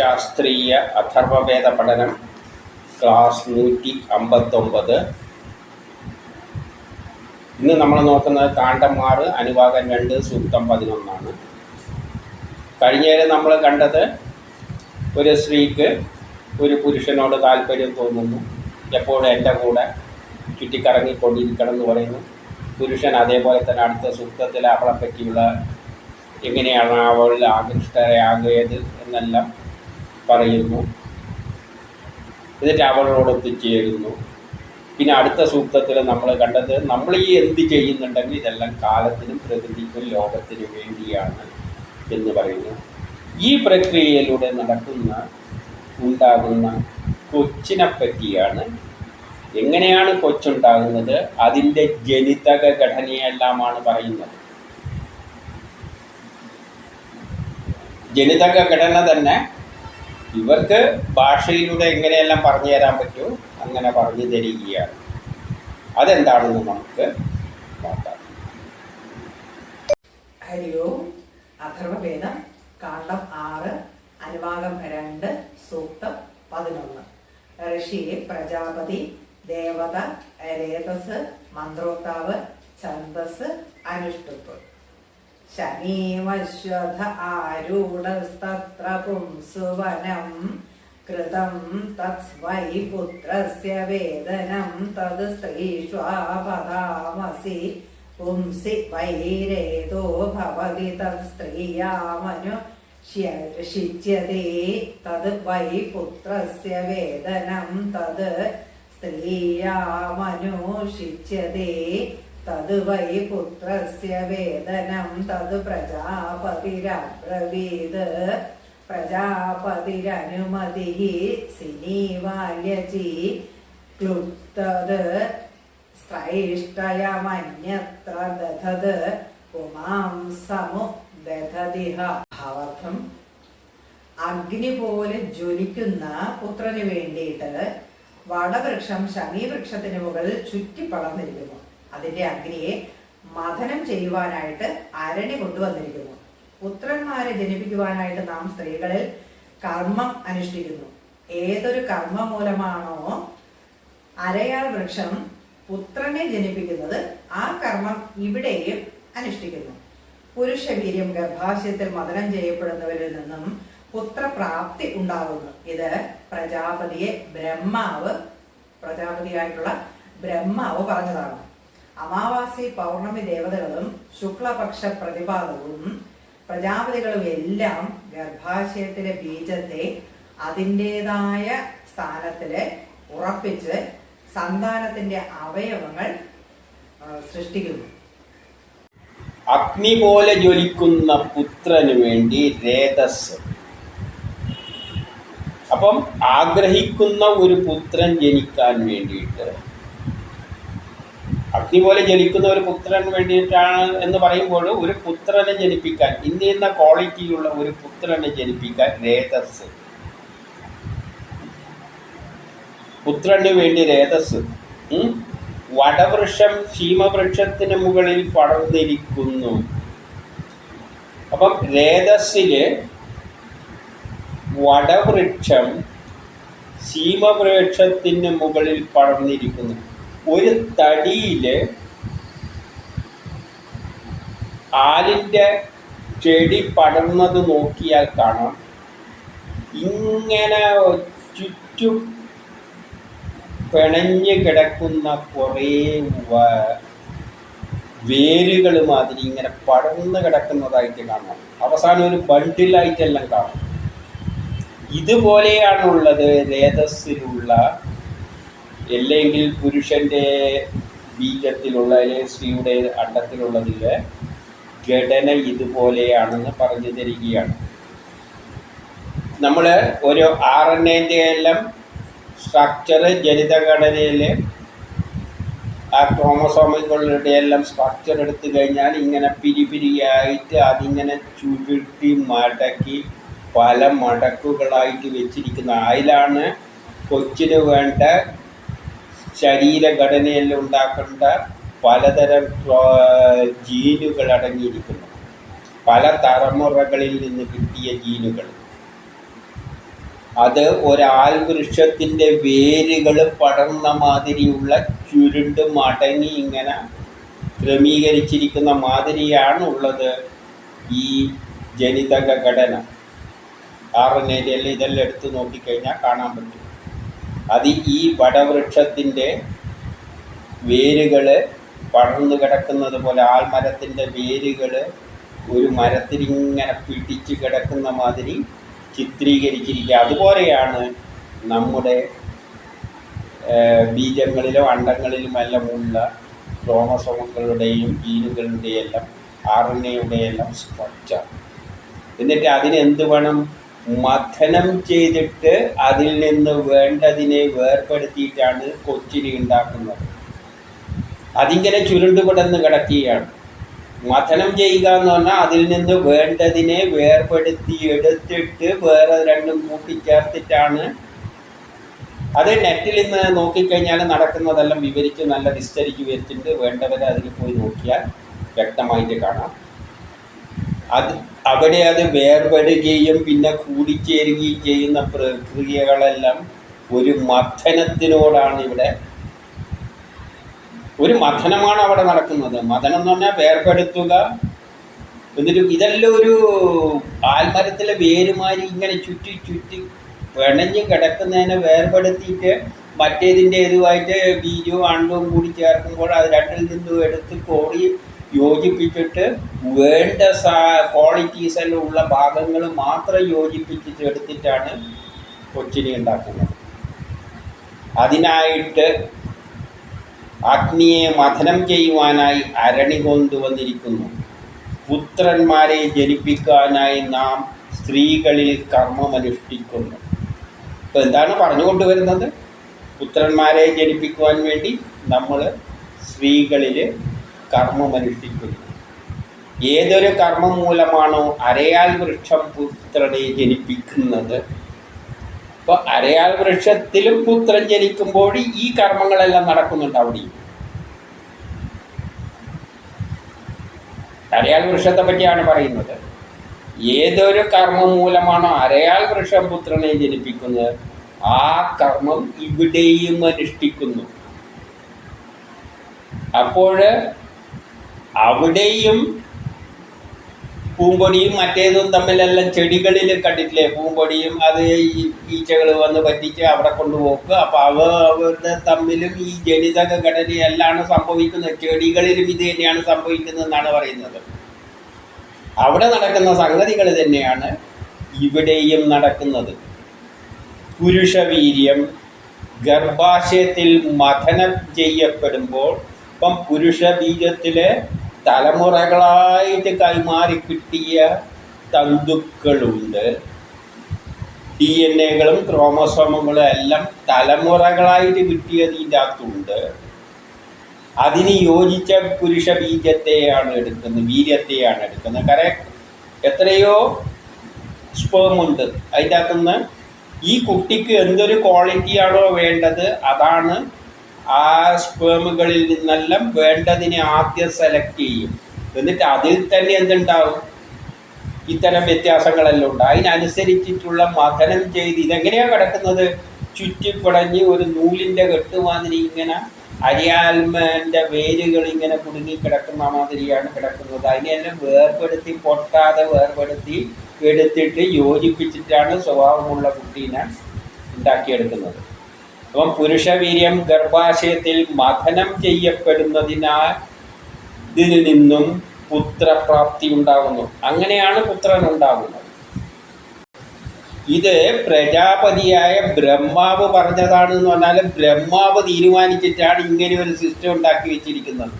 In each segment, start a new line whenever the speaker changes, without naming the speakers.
ശാസ്ത്രീയ അഥർവവേദ പഠനം ക്ലാസ് നൂറ്റി അമ്പത്തൊമ്പത്. ഇന്ന് നമ്മൾ നോക്കുന്നത് കാണ്ടന്മാർ അനുവാദം രണ്ട് സൂക്തം പതിനൊന്നാണ്. കഴിഞ്ഞേരം നമ്മൾ കണ്ടത് ഒരു സ്ത്രീക്ക് ഒരു പുരുഷനോട് താല്പര്യം തോന്നുന്നു. എപ്പോഴും എന്റെ കൂടെ ചുറ്റിക്കറങ്ങിക്കൊണ്ടിരിക്കണം എന്ന് പറയുന്നു. പുരുഷൻ അതേപോലെ തന്നെ അടുത്ത സൂക്തത്തിൽ അവളെപ്പറ്റിയുള്ള എങ്ങനെയാണ് അവൾ ആകൃഷ്ടരാകേത് എന്നെല്ലാം പറയുന്നു. എന്നിട്ട് അവളോട് ചേരുന്നു പിന്നെ അടുത്ത സൂക്തത്തിൽ നമ്മൾ കണ്ടത് നമ്മൾ ഈ എന്ത് ചെയ്യുന്നുണ്ടെങ്കിൽ ഇതെല്ലാം കാലത്തിനും പ്രകൃതിക്കും ലോകത്തിനും വേണ്ടിയാണ് എന്ന് പറയുന്നു. ഈ പ്രക്രിയയിലൂടെ നടക്കുന്ന ഉണ്ടാകുന്ന കൊച്ചിനെ പറ്റിയാണ് എങ്ങനെയാണ് കൊച്ചുണ്ടാകുന്നത്? അതിന്റെ ജനിതക ഘടനയെല്ലാമാണ് പറയുന്നത്. ജനിതക ഘടന തന്നെ ഇവർക്ക് ഭാഷയിലൂടെ എങ്ങനെയെല്ലാം പറഞ്ഞു തരാൻ പറ്റുമോ അങ്ങനെ പറഞ്ഞു തരികയാണ്. അതെന്താണെന്ന് നമുക്ക് നോക്കാം.
ഹരി ഓം. അഥർവവേദം കാണ്ഡം ആറ് അനുഭാഗം രണ്ട് സൂക്തം പതിനൊന്ന്. ഋഷി പ്രജാപതി ദേവത രേതസ് മന്ത്രോക്താവ് ഛന്ദസ് അനുഷ്ടുപ്പ്. ശനീമശ്വധ ആരൂഢസ്തത്ര പുംസുവനം കൃതം തത്സ്വൈ പുത്രസ്യ വേദനം തത് സ്ത്രീഷ്വാപദാമസി പുംസി വൈരേതോ ഭവതി തത് സ്ത്രീയാമനു ശിച്യത്തെ തത് വൈ പുത്രസ്യ വേദനം തത് സ്ത്രീയാമനുഷിച്യത്തെ അഗ്നി പോലെ ജ്വലിക്കുന്ന പുത്രന് വേണ്ടിയിട്ട് വടവൃക്ഷം ശമീവൃക്ഷത്തിന് മുകളിൽ ചുറ്റിപ്പളർന്നിരിക്കുന്നു അതിന്റെ അഗ്നിയെ മഥനം ചെയ്യുവാനായിട്ട് അരണി കൊണ്ടുവന്നിരിക്കുന്നു. പുത്രന്മാരെ ജനിപ്പിക്കുവാനായിട്ട് നാം സ്ത്രീകളിൽ കർമ്മം അനുഷ്ഠിക്കുന്നു. ഏതൊരു കർമ്മ മൂലമാണോ അരയാൾ വൃക്ഷം പുത്രനെ ജനിപ്പിക്കുന്നത് ആ കർമ്മം ഇവിടെയും അനുഷ്ഠിക്കുന്നു. പുരുഷവീര്യം ഗർഭാശയത്തിൽ മദനം ചെയ്യപ്പെടുന്നവരിൽ നിന്നും പുത്രപ്രാപ്തി ഉണ്ടാകുന്നു. ഇത് പ്രജാപതിയെ ബ്രഹ്മാവ് പ്രജാപതിയായിട്ടുള്ള ബ്രഹ്മാവ് പറഞ്ഞതാണ്. അമാവാസി പൗർണമി ദേവതകളും ശുക്ലപക്ഷ പ്രതിപാദവും പ്രജാപതികളും എല്ലാം ഗർഭാശയത്തിലെ ബീജത്തെ അതിന്റെതായ സ്ഥാനത്തിൽ ഉറപ്പിച്ച് സന്താനത്തിന്റെ അവയവങ്ങൾ സൃഷ്ടിക്കുന്നു.
അഗ്നി പോലെ ജ്വലിക്കുന്ന പുത്രന് വേണ്ടി രേതസ്. അപ്പം ആഗ്രഹിക്കുന്ന ഒരു പുത്രൻ ജനിക്കാൻ വേണ്ടിയിട്ട് അഗ്നി പോലെ ജനിക്കുന്ന ഒരു പുത്രൻ വേണ്ടിയിട്ടാണ് എന്ന് പറയുമ്പോൾ ഒരു പുത്രനെ ജനിപ്പിക്കാൻ ഇന്നിന്ന ക്വാളിറ്റിയുള്ള ഒരു പുത്രനെ ജനിപ്പിക്കാൻ രേതസ്. പുത്രന് വേണ്ടി രേതസ്? വടവൃക്ഷം ശീമവൃക്ഷത്തിന് മുകളിൽ പടർന്നിരിക്കുന്നു. അപ്പം രേതസ്സിൽ വടവൃക്ഷം ശീമവൃക്ഷത്തിന് മുകളിൽ പടർന്നിരിക്കുന്നു. ഒരു തടിയിൽ ആലിന്റെ ചെടി പടർന്നത് നോക്കിയാൽ കാണാം. ഇങ്ങനെ ചുറ്റും പിണഞ്ഞു കിടക്കുന്ന കുറേ വേരുകൾ മാതിരി ഇങ്ങനെ പടർന്ന് കിടക്കുന്നതായിട്ട് കാണാം. അവസാനം ഒരു ബണ്ടിലായിട്ടെല്ലാം കാണാം. ഇതുപോലെയാണുള്ളത് രേതസ്സിലുള്ള അല്ലെങ്കിൽ പുരുഷന്റെ ബീജത്തിലുള്ള അല്ലെങ്കിൽ സ്ത്രീയുടെ അണ്ടത്തിലുള്ളതിൽ ഘടന ഇതുപോലെയാണെന്ന് പറഞ്ഞു തരികയാണ്. നമ്മൾ ഒരു ആർ എൻ എന്റെ എല്ലാം സ്ട്രക്ചർ ജനിതഘടനയിൽ ആ ക്രോമസോമുകളുടെ എല്ലാം സ്ട്രക്ചർ എടുത്തു കഴിഞ്ഞാൽ ഇങ്ങനെ പിരിപിരിയായിട്ട് അതിങ്ങനെ ചുരുട്ടി മടക്കി പല മടക്കുകളായിട്ട് വെച്ചിരിക്കുന്ന അതിലാണ് കൊച്ചിന് വേണ്ട ശരീരഘടനയെല്ലാം ഉണ്ടാക്കേണ്ട പലതരം ജീനുകൾ അടങ്ങിയിരിക്കുന്നു. പല തലമുറകളിൽ നിന്ന് കിട്ടിയ ജീനുകൾ. അത് ഒരാൽ വൃക്ഷത്തിന്റെ വേരുകൾ പടർന്ന മാതിരിയുള്ള ചുരുണ്ട് മടങ്ങി ഇങ്ങനെ ക്രമീകരിച്ചിരിക്കുന്ന മാതിരിയാണ് ഉള്ളത് ഈ ജനിതക ഘടന എൻ എയിൽ ഇതെല്ലാം എടുത്ത് നോക്കിക്കഴിഞ്ഞാൽ കാണാൻ പറ്റും. അത് ഈ വടവൃക്ഷത്തിന്റെ വേരുകൾ പടർന്നു കിടക്കുന്നത് പോലെ ആൽമരത്തിന്റെ വേരുകൾ ഒരു മരത്തിലിങ്ങനെ പിടിച്ച് കിടക്കുന്ന മാതിരി ചിത്രീകരിച്ചിരിക്കുക. അതുപോലെയാണ് നമ്മുടെ ബീജങ്ങളിലും അണ്ടങ്ങളിലുമെല്ലാമുള്ള ക്രോമസോമുകളുടെയും ജീനുകളുടെയും എല്ലാം ആർ എൻ സ്ട്രക്ചർ എന്നിട്ട് അതിനെന്ത് വേണം? മഥനം ചെയ്തിട്ട് അതിൽ നിന്ന് വേണ്ടതിനെ വേർപെടുത്തിയിട്ടാണ് കൊച്ചിനി ഉണ്ടാക്കുന്നത്. അതിങ്ങനെ ചുരുണ്ടുപടന്ന് കിടക്കുകയാണ്. മഥനം ചെയ്യുക എന്ന് പറഞ്ഞാൽ അതിൽ നിന്ന് വേണ്ടതിനെ വേർപെടുത്തി എടുത്തിട്ട് വേറെ രണ്ടും കൂട്ടിച്ചേർത്തിട്ടാണ് അത് നെറ്റിൽ നിന്ന് നോക്കിക്കഴിഞ്ഞാൽ നടക്കുന്നതെല്ലാം വിവരിച്ച് നല്ല വിസ്തരിച്ച് വരുത്തിട്ട് വേണ്ടവരെ അതിൽ പോയി നോക്കിയാൽ വ്യക്തമായിട്ട് കാണാം. അത് അവിടെ അത് വേർപെടുകയും പിന്നെ കൂടിച്ചേരുകയും ചെയ്യുന്ന പ്രക്രിയകളെല്ലാം ഒരു മഥനത്തിനോടാണ് ഇവിടെ. ഒരു മഥനമാണ് അവിടെ നടക്കുന്നത്. മഥനം എന്ന് പറഞ്ഞാൽ വേർപെടുത്തുക. എന്നിട്ട് ഇതെല്ലാം ഒരു ആൽമരത്തിലെ വേരുമാരി ഇങ്ങനെ ചുറ്റി ചുറ്റി പിണഞ്ഞ് കിടക്കുന്നതിനെ വേർപെടുത്തിയിട്ട് മറ്റേതിന്റെ ഇതുമായിട്ട് ബീജവും അണ്ടവും കൂടി ചേർക്കുമ്പോൾ അത് രണ്ടിൽ നിന്നും എടുത്ത് കോടി യോജിപ്പിച്ചിട്ട് വേണ്ട ക്വാളിറ്റീസ് എല്ലാം ഉള്ള ഭാഗങ്ങൾ മാത്രം യോജിപ്പിച്ച് എടുത്തിട്ടാണ് കൊച്ചിനി ഉണ്ടാക്കുന്നത്. അതിനായിട്ട് അഗ്നിയെ മഥനം ചെയ്യുവാനായി അരണി കൊണ്ടുവന്നിരിക്കുന്നു പുത്രന്മാരെ ജനിപ്പിക്കാനായി നാം സ്ത്രീകളിൽ കർമ്മമനുഷ്ഠിക്കുന്നു ഇപ്പം എന്താണ് പറഞ്ഞുകൊണ്ടുവരുന്നത് പുത്രന്മാരെ ജനിപ്പിക്കുവാൻ വേണ്ടി നമ്മൾ സ്ത്രീകളിൽ കർമ്മമനുഷ്ഠിക്കുന്നു. ഏതൊരു കർമ്മം മൂലമാണോ അരയാൽ വൃക്ഷം പുത്രനെ ജനിപ്പിക്കുന്നത്? അപ്പോൾ അരയാൽ വൃക്ഷത്തിലും പുത്രൻ ജനിക്കുമ്പോൾ ഈ കർമ്മങ്ങളെല്ലാം നടക്കുന്നുണ്ട് അവിടെയും. അരയാൽ വൃക്ഷത്തെ പറ്റിയാണ് പറയുന്നത്. ഏതൊരു കർമ്മം മൂലമാണോ അരയാൽ വൃക്ഷം പുത്രനെ ജനിപ്പിക്കുന്നത്? ആ കർമ്മം ഇവിടെയും അനുഷ്ഠിക്കുന്നു. അപ്പോൾ അവിടെയും പൂമ്പൊടിയും മറ്റേതും തമ്മിലെല്ലാം ചെടികളിൽ കണ്ടിട്ടില്ലേ? പൂമ്പൊടിയും അത് ഈ ഈച്ചകൾ വന്ന് പറ്റിച്ച് അവിടെ കൊണ്ടുപോക്കുക അപ്പോൾ അവ അവരുടെ തമ്മിലും ഈ ജനിതക ഘടനയെല്ലാം സംഭവിക്കുന്നത് ചെടികളിലും ഇത് തന്നെയാണ് സംഭവിക്കുന്നത് എന്നാണ് പറയുന്നത്. അവിടെ നടക്കുന്ന സംഗതികൾ തന്നെയാണ് ഇവിടെയും നടക്കുന്നത്. പുരുഷവീര്യം ഗർഭാശയത്തിൽ മഥനം ചെയ്യപ്പെടുമ്പോൾ ഇപ്പം പുരുഷ ബീജത്തിലെ തലമുറകളായിട്ട് കൈമാറി കിട്ടിയ തന്തുക്കളുണ്ട്. ഡി എൻ എകളും ക്രോമസോമുകളും എല്ലാം തലമുറകളായിട്ട് കിട്ടിയതിന്റെ അകത്തുണ്ട്. അതിന് യോജിച്ച പുരുഷ ബീജത്തെയാണ് എടുക്കുന്നത് വീര്യത്തെയാണ് എടുക്കുന്നത്. കാരണം എത്രയോ സ്പേമുണ്ട് അതിന്റെ അകത്തുനിന്ന് ഈ കുട്ടിക്ക് എന്തൊരു ക്വാളിറ്റിയാണോ വേണ്ടത് അതാണ് ആ സ്പേമുകളിൽ നിന്നെല്ലാം വേണ്ടതിനെ ആദ്യം സെലക്ട് ചെയ്യും. എന്നിട്ട് അതിൽ തന്നെ എന്തുണ്ടാവും? ഇത്തരം വ്യത്യാസങ്ങളെല്ലാം ഉണ്ട്. അതിനനുസരിച്ചിട്ടുള്ള മഥനം ചെയ്ത് ഇതെങ്ങനെയാണ് കിടക്കുന്നത്? ചുറ്റിപ്പടഞ്ഞ് ഒരു നൂലിന്റെ കെട്ടുമാതിരി ഇങ്ങനെ അരിയാൽമന്റെ വേരുകൾ ഇങ്ങനെ കുടുങ്ങി കിടക്കുന്ന മാതിരിയാണ് കിടക്കുന്നത്. അതിനെല്ലാം വേർപെടുത്തി പൊട്ടാതെ വേർപെടുത്തി എടുത്തിട്ട് യോജിപ്പിച്ചിട്ടാണ് സ്വഭാവമുള്ള കുട്ടീനെ ഉണ്ടാക്കിയെടുക്കുന്നത്. അപ്പം പുരുഷവീര്യം ഗർഭാശയത്തിൽ മഥനം ചെയ്യപ്പെടുന്നതിനാൽ ഇതിൽ നിന്നും പുത്രപ്രാപ്തി ഉണ്ടാകുന്നു അങ്ങനെയാണ് പുത്രൻ ഉണ്ടാകുന്നത് ഇത് പ്രജാപതിയായ ബ്രഹ്മാവ് പറഞ്ഞതാണ് എന്ന് പറഞ്ഞാൽ ബ്രഹ്മാവ് തീരുമാനിച്ചിട്ടാണ് ഇങ്ങനെ ഒരു സിസ്റ്റം ഉണ്ടാക്കി വെച്ചിരിക്കുന്നത്.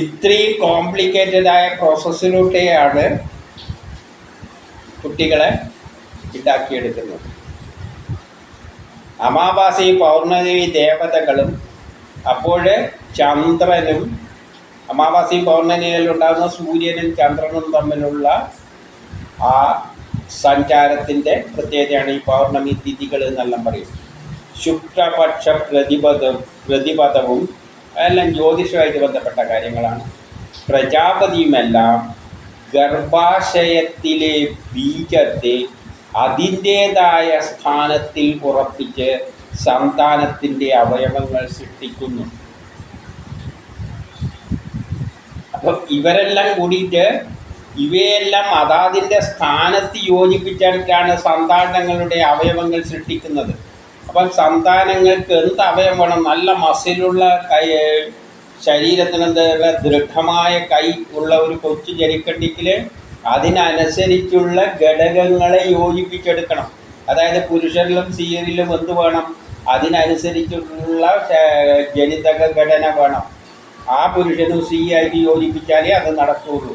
ഇത്രയും കോംപ്ലിക്കേറ്റഡ് ആയ പ്രോസസ്സിലൂടെയാണ് കുട്ടികളെ ഉണ്ടാക്കിയെടുക്കുന്നത്. അമാവാസി പൗർണമി ദേവതകളും അപ്പോൾ ചന്ദ്രനും അമാവാസി പൗർണമിയിൽ ഉണ്ടാകുന്ന സൂര്യനും ചന്ദ്രനും തമ്മിലുള്ള ആ സഞ്ചാരത്തിന്റെ പ്രത്യേകതയാണ് ഈ പൗർണമി തിഥികൾ എന്നെല്ലാം പറയും. ശുക്ലപക്ഷ പ്രതിപദം പ്രതിപദവും എല്ലാം ജ്യോതിഷമായിട്ട് ബന്ധപ്പെട്ട കാര്യങ്ങളാണ്. പ്രജാപതിയുമെല്ലാം ഗർഭാശയത്തിലെ ബീജത്തെ അതിന്റേതായ സ്ഥാനത്തിൽ ഉറപ്പിച്ച് സന്താനത്തിന്റെ അവയവങ്ങൾ സൃഷ്ടിക്കുന്നു. അപ്പം ഇവരെല്ലാം കൂടിയിട്ട് ഇവയെല്ലാം അതാതിന്റെ സ്ഥാനത്ത് യോജിപ്പിച്ചിട്ടാണ് സന്താനങ്ങളുടെ അവയവങ്ങൾ സൃഷ്ടിക്കുന്നത്. അപ്പം സന്താനങ്ങൾക്ക് എന്ത് അവയവം വേണം? നല്ല മസിലുള്ള കൈ ശരീരത്തിനെന്താ ദൃഢമായ കൈ ഉള്ള ഒരു കൊച്ചു ജനിക്കണ്ടെങ്കിൽ അതിനനുസരിച്ചുള്ള ഘടകങ്ങളെ യോജിപ്പിച്ചെടുക്കണം. അതായത് പുരുഷനിലും സ്ത്രീയിലും എന്ത് വേണം? അതിനനുസരിച്ചുള്ള ജനിതക ഘടന വേണം. ആ പുരുഷനും സ്ത്രീയായിട്ട് യോജിപ്പിച്ചാലേ അത് നടക്കുകയുള്ളൂ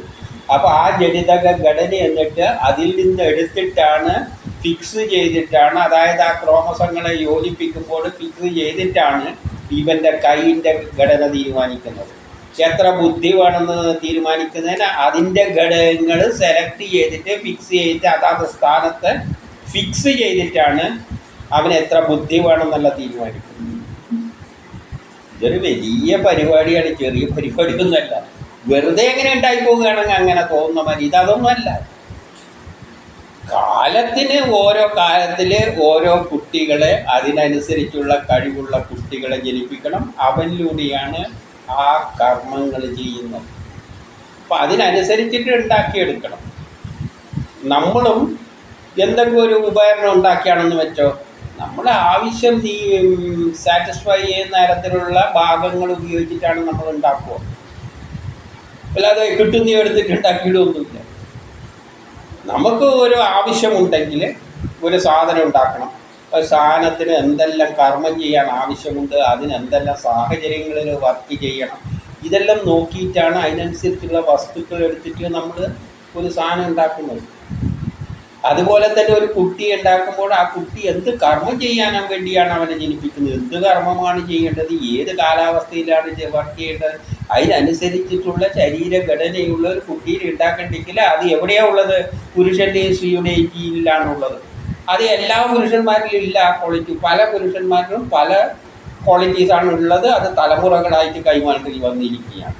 അപ്പോൾ ആ ജനിതക ഘടന എന്നിട്ട് അതിൽ നിന്ന് എടുത്തിട്ടാണ് ഫിക്സ് ചെയ്തിട്ടാണ് അതായത് ആ ക്രോമസങ്ങളെ യോജിപ്പിക്കുമ്പോൾ ഫിക്സ് ചെയ്തിട്ടാണ് ഇവന്റെ കൈയിന്റെ ഘടന തീരുമാനിക്കുന്നത്. എത്ര ബുദ്ധി വേണമെന്ന് തീരുമാനിക്കുന്നതിന് അതിന്റെ ഘടകങ്ങൾ സെലക്ട് ചെയ്തിട്ട് ഫിക്സ് ചെയ്തിട്ട് അതാത് സ്ഥാനത്ത് ഫിക്സ് ചെയ്തിട്ടാണ് അവന് എത്ര ബുദ്ധി വേണമെന്നുള്ള തീരുമാനിക്കുന്നത്. ഇതൊരു വലിയ പരിപാടിയാണ് ചെറിയ പരിപാടിയൊന്നുമല്ല. വെറുതെ എങ്ങനെ ഉണ്ടായി പോവുകയാണെങ്കിൽ അങ്ങനെ തോന്നുന്ന മതി ഇതൊന്നുമല്ല കാലത്തിന് ഓരോ കാലത്തിൽ ഓരോ കുട്ടികളെ അതിനനുസരിച്ചുള്ള കഴിവുള്ള കുട്ടികളെ ജനിപ്പിക്കണം. അവനിലൂടെയാണ് ആ കർമ്മങ്ങൾ ചെയ്യുന്നത് അപ്പം അതിനനുസരിച്ചിട്ട് ഉണ്ടാക്കിയെടുക്കണം. നമ്മളും എന്തെങ്കിലും ഒരു ഉപകരണം ഉണ്ടാക്കിയാണെന്ന് വെച്ചോ നമ്മുടെ ആവശ്യം തീ സാറ്റിസ്ഫൈ ചെയ്യുന്ന തരത്തിലുള്ള ഭാഗങ്ങൾ ഉപയോഗിച്ചിട്ടാണ് നമ്മൾ ഉണ്ടാക്കുക. അല്ലാതെ കിട്ടുന്ന എടുത്തിട്ട് ഉണ്ടാക്കിയിടൊന്നുമില്ല നമുക്ക് ഒരു ആവശ്യമുണ്ടെങ്കിൽ ഒരു സാധനം ഉണ്ടാക്കണം. സാധനത്തിന് എന്തെല്ലാം കർമ്മം ചെയ്യാൻ ആവശ്യമുണ്ട് അതിന് എന്തെല്ലാം സാഹചര്യങ്ങളിൽ വർക്ക് ചെയ്യണം ഇതെല്ലാം നോക്കിയിട്ടാണ് അതിനനുസരിച്ചുള്ള വസ്തുക്കൾ എടുത്തിട്ട് നമ്മൾ ഒരു സാധനം ഉണ്ടാക്കുന്നത്. അതുപോലെ തന്നെ ഒരു കുട്ടി ഉണ്ടാക്കുമ്പോൾ ആ കുട്ടി എന്ത് കർമ്മം ചെയ്യാനും വേണ്ടിയാണ് അവനെ ജനിപ്പിക്കുന്നത്? എന്ത് കർമ്മമാണ് ചെയ്യേണ്ടത്? ഏത് കാലാവസ്ഥയിലാണ് വർക്ക് ചെയ്യേണ്ടത്? അതിനനുസരിച്ചിട്ടുള്ള ശരീരഘടനയുള്ള ഒരു കുട്ടിയെ ഉണ്ടാക്കണ്ടെങ്കിൽ അത് എവിടെയാണ് ഉള്ളത്? പുരുഷന്റെയും സ്ത്രീയുടെയും കീഴിലാണുള്ളത്. അത് എല്ലാ പുരുഷന്മാരിലും ഇല്ല ആ ക്വാളിറ്റി പല പുരുഷന്മാരിലും പല ക്വാളിറ്റീസാണ് ഉള്ളത്. അത് തലമുറകളായിട്ട് കൈമാറി വന്നിരിക്കുകയാണ്.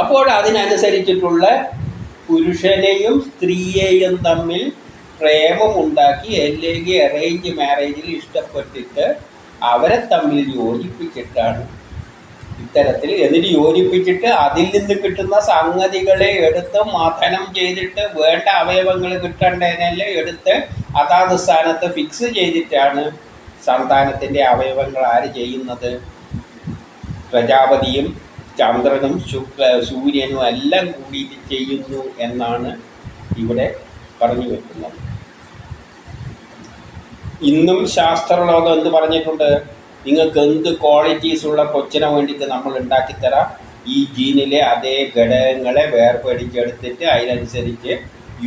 അപ്പോൾ അതിനനുസരിച്ചിട്ടുള്ള പുരുഷനെയും സ്ത്രീയെയും തമ്മിൽ പ്രേമമുണ്ടാക്കി അല്ലെങ്കിൽ അറേഞ്ച് മാരേജിൽ ഇഷ്ടപ്പെട്ടിട്ട് അവരെ തമ്മിൽ യോജിപ്പിച്ചിട്ടാണ് ഇത്തരത്തിൽ എന്നിട്ട് യോജിപ്പിച്ചിട്ട് അതിൽ നിന്ന് കിട്ടുന്ന സംഗതികളെ എടുത്ത് മഥനം ചെയ്തിട്ട് വേണ്ട അവയവങ്ങൾ കിട്ടേണ്ടതിനെല്ലാം എടുത്ത് അതാത് സ്ഥാനത്ത് ഫിക്സ് ചെയ്തിട്ടാണ് സന്താനത്തിന്റെ അവയവങ്ങൾ ആര് ചെയ്യുന്നത്? പ്രജാപതിയും ചന്ദ്രനും ശുക്ല സൂര്യനും എല്ലാം കൂടി ചെയ്യുന്നു എന്നാണ് ഇവിടെ പറഞ്ഞു വെക്കുന്നത്. ഇന്നും ശാസ്ത്രലോകം എന്ത് പറഞ്ഞിട്ടുണ്ട്? നിങ്ങൾക്ക് എന്ത് ക്വാളിറ്റീസ് ഉള്ള കൊച്ചിനെ വേണ്ടിയിട്ട് നമ്മൾ ഉണ്ടാക്കിത്തരാം ഈ ജീനിലെ അതേ ഘടകങ്ങളെ വേർപെടുത്തിയെടുത്തിട്ട് അതിനനുസരിച്ച്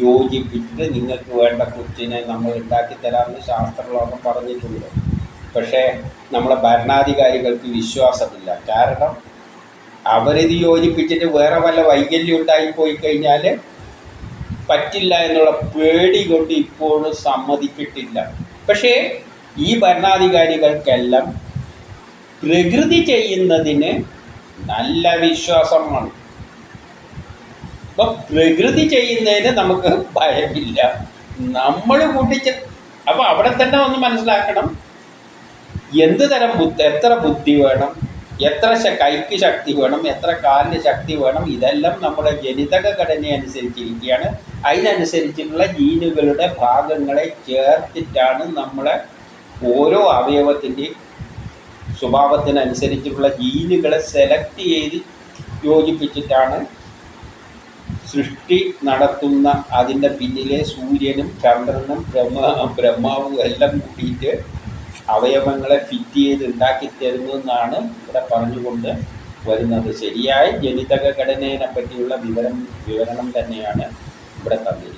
യോജിപ്പിച്ചിട്ട് നിങ്ങൾക്ക് വേണ്ട കൊച്ചിനെ നമ്മൾ ഉണ്ടാക്കിത്തരാമെന്ന് ശാസ്ത്രലോകം പറഞ്ഞിട്ടുണ്ട്. പക്ഷേ നമ്മളെ ഭരണാധികാരികൾക്ക് വിശ്വാസമില്ല. കാരണം അവരിത് യോജിപ്പിച്ചിട്ട് വേറെ വല്ല വൈകല്യം ഉണ്ടായിപ്പോയി കഴിഞ്ഞാൽ പറ്റില്ല എന്നുള്ള പേടി കൊണ്ട് ഇപ്പോഴും സമ്മതിച്ചിട്ടില്ല പക്ഷേ ഈ ഭരണാധികാരികൾക്കെല്ലാം പ്രകൃതി ചെയ്യുന്നതിന് നല്ല വിശ്വാസമാണ് അപ്പം പ്രകൃതി ചെയ്യുന്നതിന് നമുക്ക് ഭയമില്ല. നമ്മൾ കൂട്ടിച്ച അപ്പം അവിടെ തന്നെ ഒന്ന് മനസ്സിലാക്കണം. എന്ത് തരം ബുദ്ധി എത്ര ബുദ്ധി വേണം എത്ര കൈക്ക് ശക്തി വേണം എത്ര കാലിന് ശക്തി വേണം ഇതെല്ലാം നമ്മുടെ ജനിതക ഘടന അനുസരിച്ചിരിക്കുകയാണ് അതിനനുസരിച്ചിട്ടുള്ള ജീനുകളുടെ ഭാഗങ്ങളെ ചേർത്തിട്ടാണ് നമ്മളെ ഓരോ അവയവത്തിന്റെയും സ്വഭാവത്തിനനുസരിച്ചുള്ള ജീനുകളെ സെലക്ട് ചെയ്ത് യോജിപ്പിച്ചിട്ടാണ് സൃഷ്ടി നടത്തുന്ന അതിന്റെ പിന്നിലെ സൂര്യനും ചന്ദ്രനും ബ്രഹ്മ ബ്രഹ്മാവും എല്ലാം കൂട്ടിയിട്ട് അവയവങ്ങളെ ഫിറ്റ് ചെയ്ത് ഉണ്ടാക്കി തരുന്നതെന്നാണ് ഇവിടെ പറഞ്ഞുകൊണ്ട് വരുന്നത്. ശരിയായ ജനിതക ഘടനയെ പറ്റിയുള്ള വിവരം വിവരണം തന്നെയാണ് ഇവിടെ തന്നിരിക്കുന്നത്.